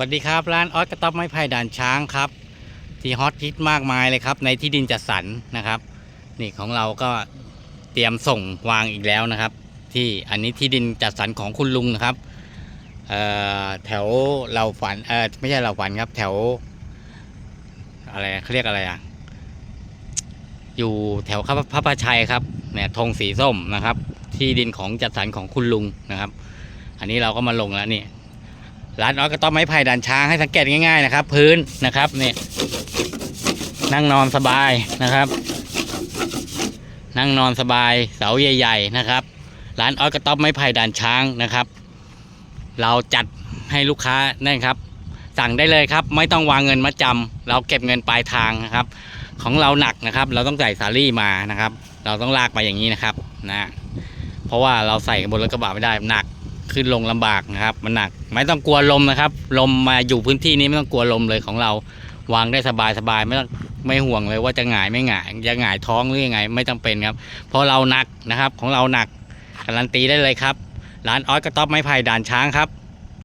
สวัสดีครับ ร้านออสกระต๊อบไม้ไผ่ด่านช้างครับ ที่ฮอตฮิตมากมายเลยครับ ในที่ดินจัดสรรนะครับ นี่ของเราก็เตรียมส่งวางอีกแล้วนะครับ ที่อันนี้ที่ดินจัดสรรของคุณลุงนะครับแถวเราฝันเออไม่ใช่เราฝันครับ แถว อะไรเขาเรียกอะไรอะอยู่แถวพระประชัยครับเนี่ยธงสีส้มนะครับ ที่ดินของจัดสรรของคุณลุงนะครับ อันนี้เราก็มาลงแล้วนี่ ร้านออสก็ต้องไม้ไผ่ด่านช้างให้สังเกตง่ายๆนะครับ พื้นนะครับนี่นั่งนอนสบายนะครับ นั่งนอนสบายเสาใหญ่ ๆ นะครับ ร้านออสก็ต้องไม้ไผ่ด่านช้างนะครับ เราจัดให้ลูกค้านั่นครับ สั่งได้เลยครับ ไม่ต้องวางเงินมาจำเราเก็บเงินปลายทางนะครับ ของเราหนักนะครับ เราต้องใส่สาลี่มานะครับ เราต้องลากไปอย่างนี้นะครับนะเพราะว่าเราใส่บนรถกระบะไม่ได้หนัก ขึ้นลงลำบากนะครับ มันหนัก ไม่ต้องกลัวลมนะครับ ลมมาอยู่พื้นที่นี้ไม่ต้องกลัวลมเลยของเรา วางได้สบายสบายไม่ต้องไม่ห่วงเลยว่าจะหงายไม่หงายจะหงายท้องหรือยังไง ไม่จำเป็นครับ เพราะเราหนักนะครับของเราหนักการันตีได้เลยครับร้านออสกระต๊อบไม้ไผ่ด่านช้างครับ